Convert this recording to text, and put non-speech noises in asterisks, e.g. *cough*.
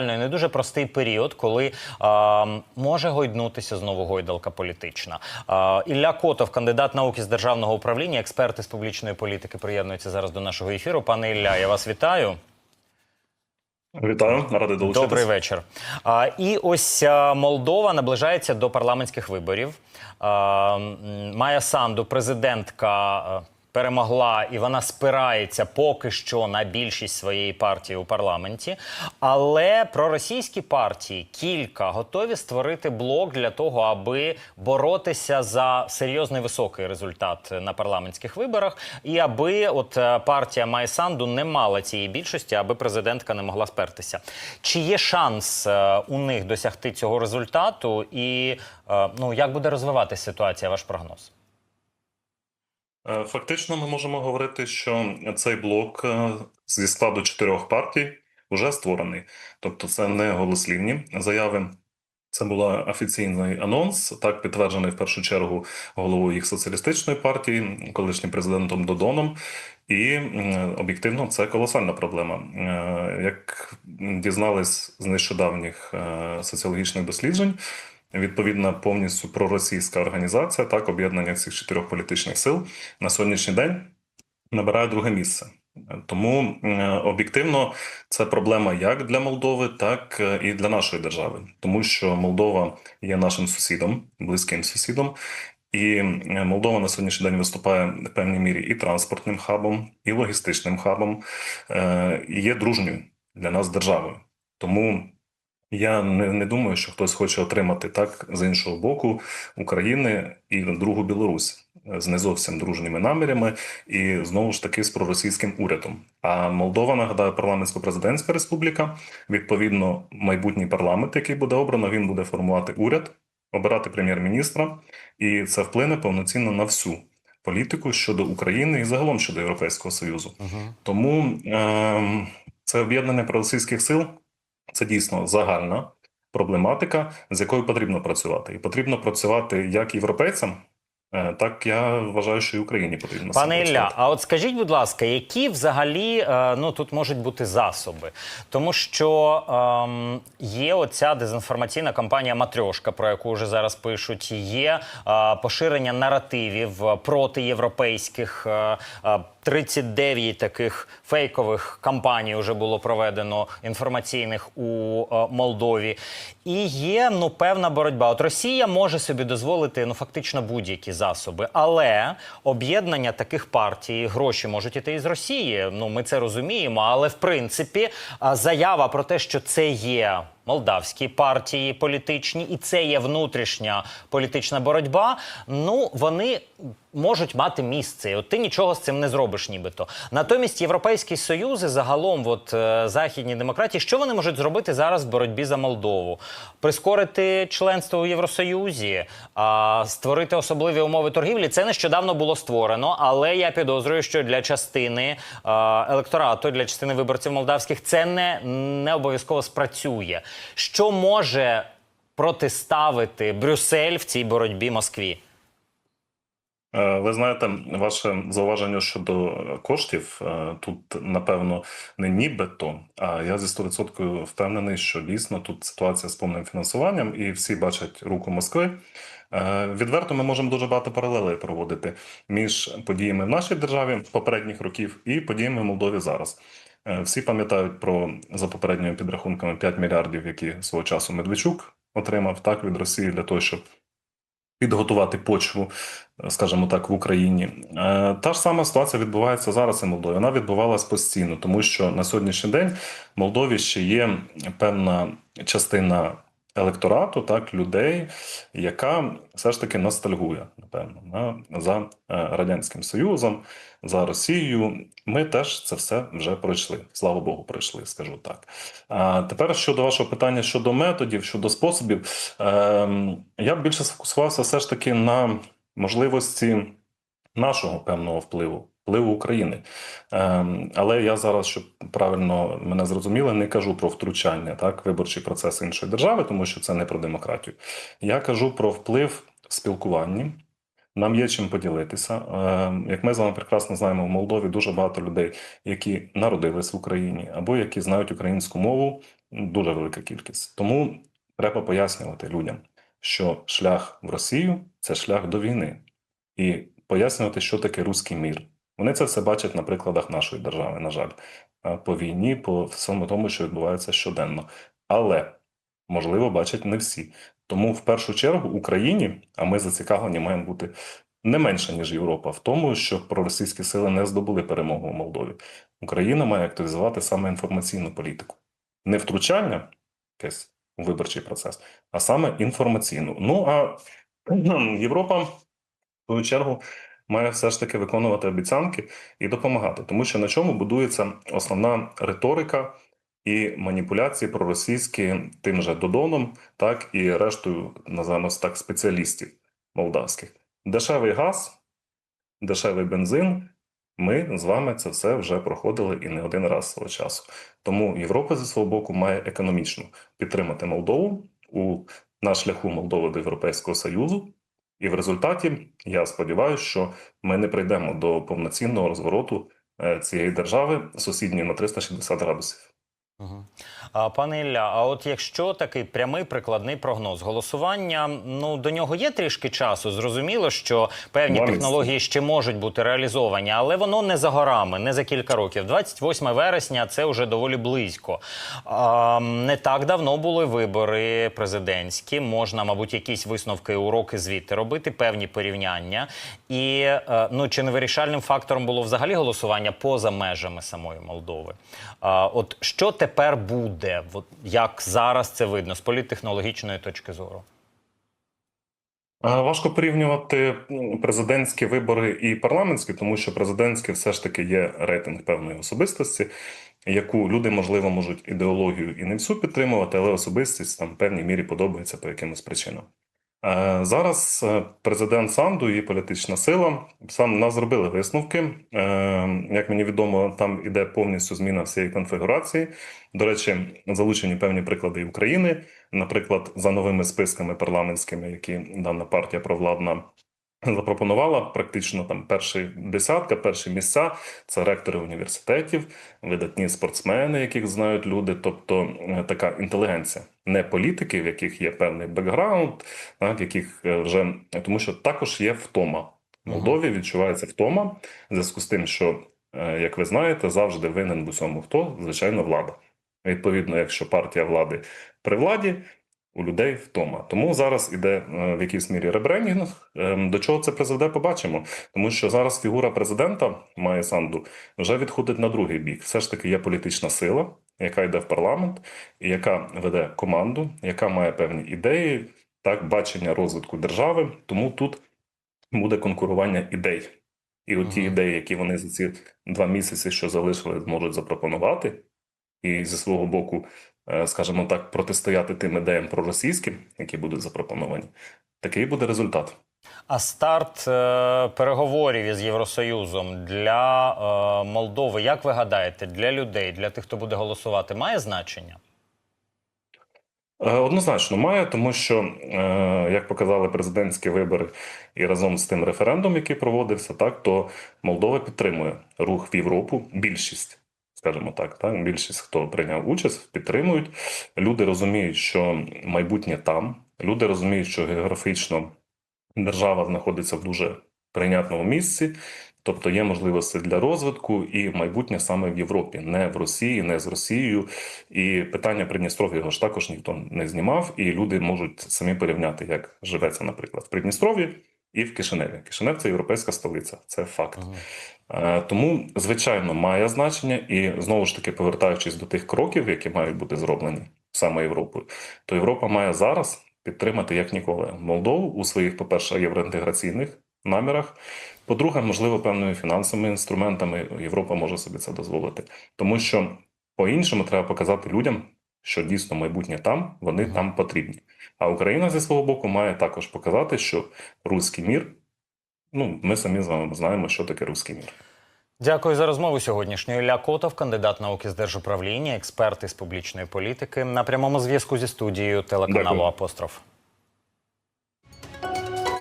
Не дуже простий період, коли а, може гойднутися знову гойдалка політична. А, Ілля Котов, кандидат науки з державного управління, експерт із публічної політики, приєднується зараз до нашого ефіру. Пане Ілля, я вас вітаю. Вітаю, радий долучитися. Добрий вечір. А, і ось Молдова наближається до парламентських виборів. А, Майя Санду, президентка. Перемогла і вона спирається поки що на більшість своєї партії у парламенті. Але проросійські партії кілька готові створити блок для того, аби боротися за серйозний високий результат на парламентських виборах, і аби от е, партія Майсанду не мала цієї більшості, аби президентка не могла спертися. Чи є шанс е, у них досягти цього результату? І е, ну як буде розвиватися ситуація? Ваш прогноз? Е, Фактично, ми можемо говорити, що цей блок е, зі складу чотирьох партій вже створений. Тобто, це не голослівні заяви. Це була офіційний анонс, так підтверджений в першу чергу головою їх соціалістичної партії, колишнім президентом Додоном. І об'єктивно це колосальна проблема. Е, Як дізнались з нещодавніх соціологічних досліджень, відповідна повністю проросійська організація, так об'єднання цих чотирьох політичних сил на сьогоднішній день набирає друге місце. Тому е, об'єктивно це проблема як для Молдови, так е, і для нашої держави, тому що Молдова є нашим сусідом, близьким сусідом. І е, Молдова на сьогоднішній день виступає в певній мірі і транспортним хабом, і логістичним хабом, і є дружньою для нас державою. Тому я не, не думаю, що хтось хоче отримати так з іншого боку України і другу Білорусь е, з не зовсім дружніми намірями, і знову ж таки з проросійським урядом. А Молдова нагадаю, парламентсько-президентська республіка. Відповідно, майбутній парламент, який буде обрано, він буде формувати уряд, обирати прем'єр-міністра, і це вплине повноцінно на всю політику щодо України і загалом щодо Європейського Союзу. Угу. Тому е, це об'єднання проросійських сил це дійсно загальна проблематика, з якою потрібно працювати. І потрібно працювати як європейцям, е, так я вважаю, що і Україні потрібно Пане Ілля, а от скажіть, будь ласка, які взагалі е, ну тут можуть бути засоби? Тому що ем, є оця дезінформаційна кампанія Матрьошка, про яку вже зараз пишуть. Є е, поширення наративів проти європейських. Е, е, 39 таких фейкових кампаній вже було проведено інформаційних у е, Молдові. І є ну певна боротьба. От Росія може собі дозволити ну фактично будь-які засоби, але об'єднання таких партій, гроші можуть іти із Росії. Ну ми це розуміємо. Але в принципі заява про те, що це є. Молдавські партії політичні, і це є внутрішня політична боротьба. Ну вони можуть мати місце. І От ти нічого з цим не зробиш, нібито. Натомість європейські союзи, загалом, от е, західні демократії, що вони можуть зробити зараз в боротьбі за Молдову? Прискорити членство у Євросоюзі, а, створити особливі умови торгівлі. Це нещодавно було створено, але я підозрюю, що для частини а, електорату, для частини виборців молдавських, це не, не обов'язково спрацює. Що може протиставити Брюссель в цій боротьбі Москві? Е, Ви знаєте, ваше зауваження щодо коштів е, тут, напевно, не нібито, а я зі 100% впевнений, що дійсно тут ситуація з повним фінансуванням, і всі бачать руку Москви. Е, Відверто ми можемо дуже багато паралелей проводити між подіями в нашій державі попередніх років і подіями в Молдові зараз. Е, Всі пам'ятають про за попередніми підрахунками 5 мільярдів, які свого часу Медведчук отримав так від Росії для того, щоб підготувати почву, е, скажімо так, в Україні. Е, Та ж сама ситуація відбувається зараз і в Молдові. Вона відбувалась постійно, тому що на сьогоднішній день в Молдові ще є певна частина електорату, так, людей, яка все ж таки ностальгує, напевно, на, за е, Радянським Союзом, за Росією. Ми теж це все вже пройшли. Слава Богу, пройшли, скажу так. А тепер щодо вашого питання щодо методів, щодо способів, ем, я б більше сфокусувався все ж таки на можливості нашого певного впливу. Впливу України, ем, але я зараз, щоб правильно мене зрозуміли, не кажу про втручання так виборчий процес іншої держави, тому що це не про демократію. Я кажу про вплив в спілкуванні. Нам є чим поділитися. Ем, Як ми з вами прекрасно знаємо, в Молдові дуже багато людей, які народились в Україні або які знають українську мову дуже велика кількість. Тому треба пояснювати людям, що шлях в Росію це шлях до війни, і пояснювати, що таке руський мір. Вони це все бачать на прикладах нашої держави, на жаль, по війні, по всьому тому, що відбувається щоденно. Але можливо бачать не всі. Тому в першу чергу Україні, а ми зацікавлені, маємо бути не менше ніж Європа, в тому, що проросійські сили не здобули перемогу в Молдові. Україна має активізувати саме інформаційну політику, не втручання якесь у виборчий процес, а саме інформаційну. Ну а *clears throat* Європа, в свою чергу, має все ж таки виконувати обіцянки і допомагати, тому що на чому будується основна риторика і маніпуляції проросійські тим же Додоном, так і рештою, називаємо так, спеціалістів молдавських. Дешевий газ, дешевий бензин. Ми з вами це все вже проходили і не один раз свого часу. Тому Європа зі свого боку має економічно підтримати Молдову у на шляху Молдови до Європейського Союзу. І в результаті я сподіваюся, що ми не прийдемо до повноцінного розвороту е, цієї держави сусідньої на 360 градусів. Угу. Пане Ілля, а от якщо такий прямий прикладний прогноз голосування, ну до нього є трішки часу. Зрозуміло, що певні Два технології ще можуть бути реалізовані, але воно не за горами, не за кілька років. 28 вересня це вже доволі близько. А, не так давно були вибори президентські. Можна, мабуть, якісь висновки, уроки звідти робити, певні порівняння. І е, ну чи не вирішальним фактором було взагалі голосування поза межами самої Молдови? А, от що тепер буде? От як зараз це видно з політтехнологічної точки зору? Важко порівнювати президентські вибори і парламентські, тому що президентські все ж таки є рейтинг певної особистості, яку люди, можливо, можуть ідеологію і не всю підтримувати, але особистість там в певній мірі подобається по якимось причинам. Е, Зараз е, президент Санду і політична сила сам нас зробили висновки. Е, Як мені відомо, там іде повністю зміна всієї конфігурації. До речі, залучені певні приклади України. Наприклад, за новими списками парламентськими, які дана партія провладна запропонувала, практично там перші десятка, перші місця. Це ректори університетів, видатні спортсмени, яких знають люди, тобто е, така інтелігенція, не політики, в яких є певний бекграунд, так, яких е, вже тому, що також є втома. В Молдові відчувається втома. В зв'язку з тим, що, е, як ви знаєте, завжди винен в усьому хто, звичайно, влада. Відповідно, якщо партія влади при владі, у людей втома. Тому зараз іде е, в якійсь мірі ребрендінг. Ем, До чого це призведе, побачимо. Тому що зараз фігура президента Майя Санду вже відходить на другий бік. Все ж таки є політична сила, яка йде в парламент, яка веде команду, яка має певні ідеї, так, бачення розвитку держави. Тому тут буде конкурування ідей. І от ті Мгм. ідеї, які вони за ці два місяці, що залишили, зможуть запропонувати, і зі свого боку, скажімо так, протистояти тим ідеям проросійським, які будуть запропоновані, такий буде результат. А старт е, переговорів із Євросоюзом для е, Молдови, як ви гадаєте, для людей, для тих, хто буде голосувати, має значення? Е, Однозначно має, тому що, е, як показали президентські вибори і разом з тим референдум, який проводився, так то Молдова підтримує рух в Європу. Більшість, скажімо так, так більшість, хто прийняв участь, підтримують. Люди розуміють, що майбутнє там. Люди розуміють, що географічно держава знаходиться в дуже прийнятному місці. Тобто є можливості для розвитку і майбутнє саме в Європі, не в Росії, не з Росією. І питання Придністров'я його ж також ніхто не знімав, і люди можуть самі порівняти, як живеться, наприклад, в Придністров'ї і в Кишиневі. Кишинев це європейська столиця, це факт. Мгм. Е, Тому, звичайно, має значення, і знову ж таки, повертаючись до тих кроків, які мають бути зроблені саме Європою, то Європа має зараз підтримати як ніколи Молдову у своїх, по-перше, євроінтеграційних намірах. По-друге, можливо, певними фінансовими інструментами Європа може собі це дозволити, тому що по-іншому треба показати людям, що дійсно майбутнє там, вони там потрібні. А Україна зі свого боку має також показати, що руський мір. Ну, ми самі з вами знаємо, що таке руський мір. Дякую за розмову сьогоднішню. Ілля Котов, кандидат науки з держуправління, експерт із публічної політики. На прямому зв'язку зі студією телеканалу Дякую. Апостроф.